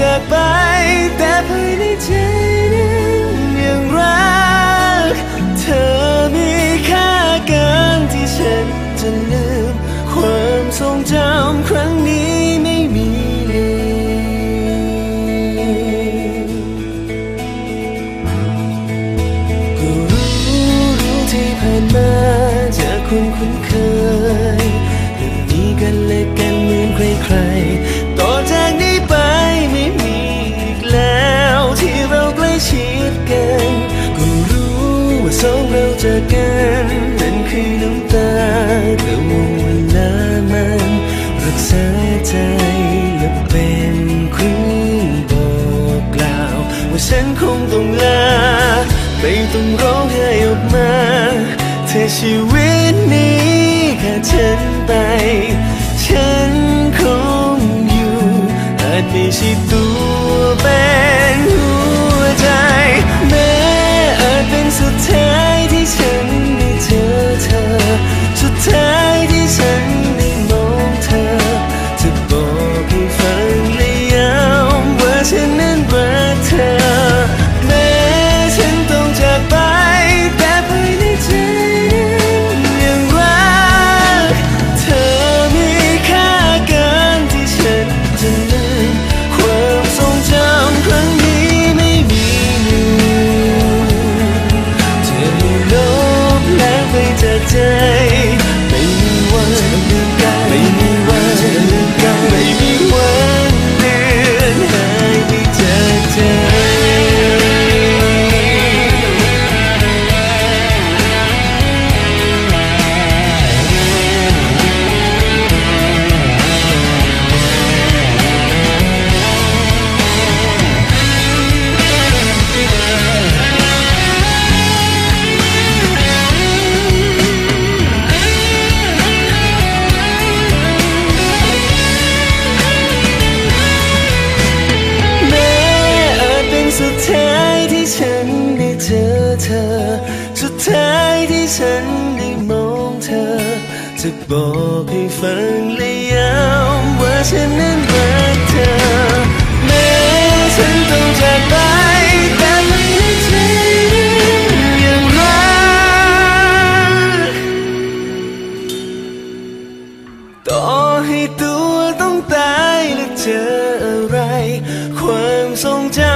จากไป แต่ภายในใจนั้นยังรัก เธอมีค่าเกินที่ฉันจะลืม ความทรงจำครั้งนี้ไม่มีก็รู้รู้ที่ผ่านมาจากคนคุ้นเคยยังมีกันและกันเหมือนใคร กกันนั่นคือน้ำตาแต่วงเวลามันรักษาใจและเป็นครื่องบอกกล่าว ว่าฉันคงต้องลาไม่ต้องร้องไห้ออกมา เธอชีวิตนี้แค่ฉันไป ฉันคงอยู่อาจไม่ใช่ จ ธอ สุดท้ายที่ฉันได้มองเธอ จะบอกให้ฟังและย้ำว่าฉันนั้นรักเธอแม้ฉันต้องจากไปแต่ไมันในใจยังรักต่อให้ตัวต้องตายและเจออะไร ความทรงจำ